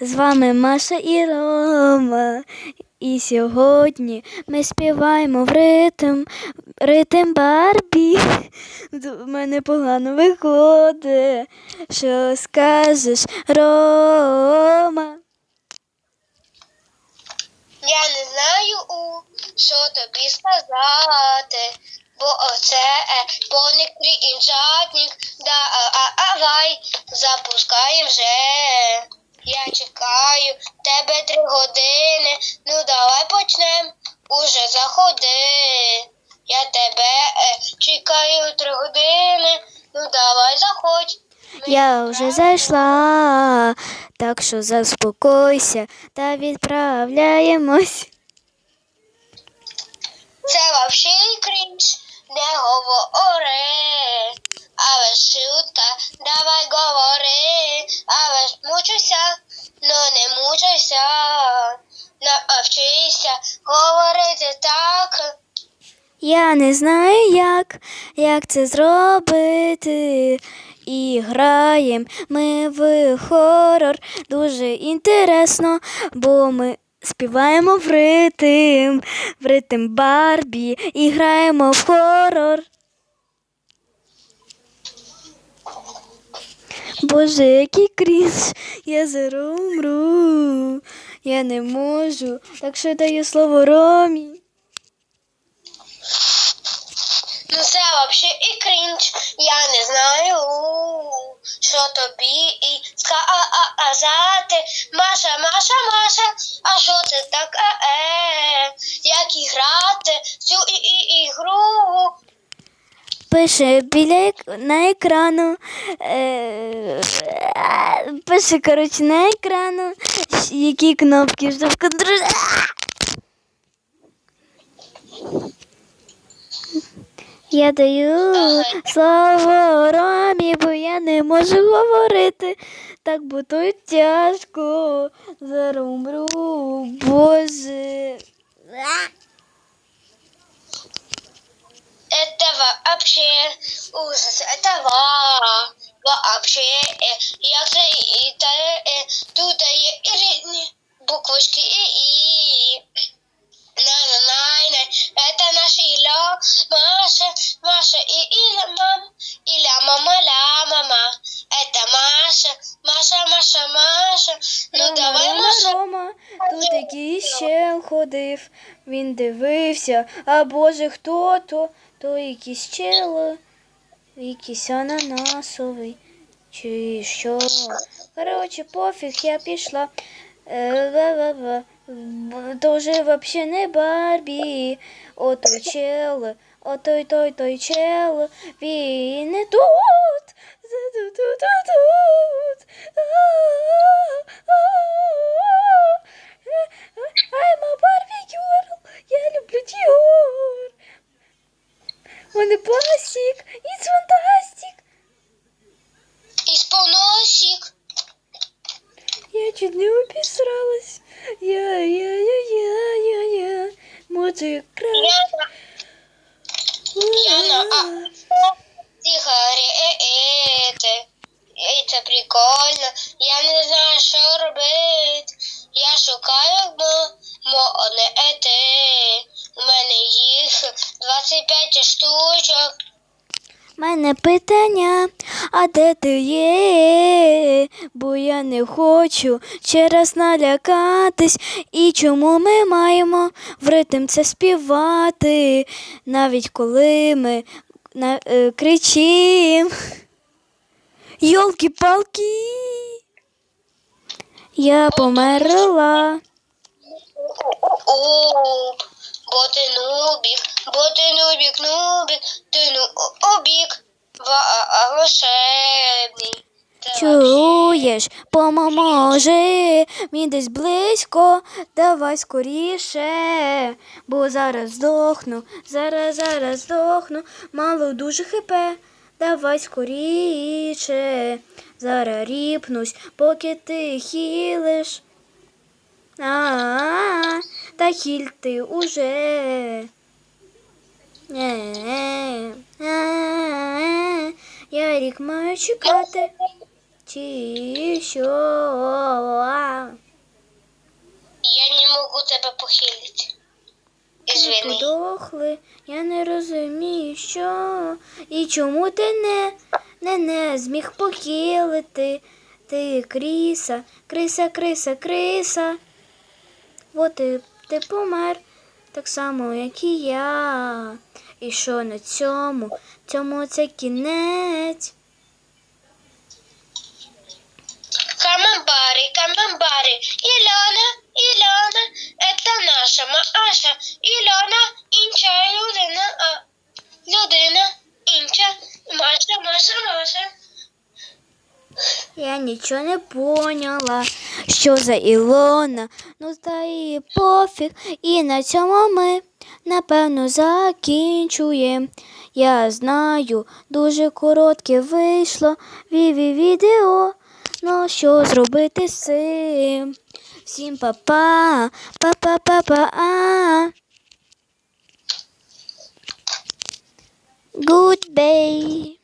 З вами Маша і Рома. І сьогодні ми співаємо в ритм, ритм Барбі. В мене погано виходить. Що скажеш, Рома? Я не знаю, у, що тобі сказати, бо оце е, повний крінжатник, да а, а, авай, запускай вже. Я чекаю тебе три години, ну давай почнем, уже заходи. Я тебе е, чекаю три години, ну давай заходь. Я вже зайшла, так що заспокойся та відправляємось. Це вообще крінж, не говори. Але шутка, давай говори. Ж мучуся, ну не мучуся. Навчися говорити так. Я не знаю, як, як це зробити. І граєм ми в хорор. Дуже інтересно, бо ми співаємо в ритм, в ритм Барбі і граємо в хорор. Боже, який крінж, я зараз умру. Я не можу. Так що даю слово Ромі. Ну це вообще і крінж. Я не знаю, що тобі і сказати. Маша, Маша, Маша, а що це таке? Як і грати цю і, і, ігру? Пише біля на екрану. Е, пише, коротше, на екрану, які кнопки щоб контролювати. Я даю слово Ромі, бо я не можу говорити. Так бо то тяжко. Зараз умру. Боже. Это вообще ужас, это ва, вообще, е, як же і та, е, тут є і різні буквочки і і. на на на на это наш Ілля, Маша, Маша і Іля, мам, Іля, мама, ля, мама. Это Маша, Маша, Маша, Маша. Ну Рома, давай, Рома, Маша. Рома, тут якийсь чел ходив, він дивився, а боже, хто то? То якийсь чел, якийсь ананасовий, чи що. Коротше, пофіг, я пішла. Е, То вже вообще не Барбі, отой чел, отой той той чел, він не тут. Тут. I'm a Barbie girl. Я люблю Dior. Вони пластик. Чуть не обісралась. Я, я, я, я, я, я. Може, край. Яна, а сигарети. І це прикольно. Я не знаю, що робити. Я шукаю ну, модне ети. У мене їх 25 штучок. Мене питання, а де ти є? Бо я не хочу через налякатись. І чому ми маємо в ритм це співати, навіть коли ми на, е, кричим. Йолки-палки. Я померла. Бо ти нубік, бо ти нубік, нубік, ти нубік, волшебний. Це Чуєш, поможи, мені десь близько, давай скоріше, бо зараз здохну, зараз, зараз здохну, мало дуже хипе, давай скоріше, зараз ріпнусь, поки ти хілиш. А, та хіль ти уже. Рік маю чекати. чи що? Я не можу тебе похилити. Ми подохли, я не розумію, що і чому ти не, не, не зміг похилити. Ти криса, криса, криса, криса. От ти, ти помер, так само, як і я. І що на цьому? Цьому це кінець. Камамбари. Ілона, Ілона, це наша Маша. Ілона, інша людина, а людина, інша. Маша, Маша, Маша. Я нічого не поняла, що за Ілона. Ну та і пофіг. І на цьому ми напевно закінчуємо. Я знаю, дуже коротке вийшло віві відео. Ну що зробити з цим? Всім па-па, па-па-па-па. Goodbye.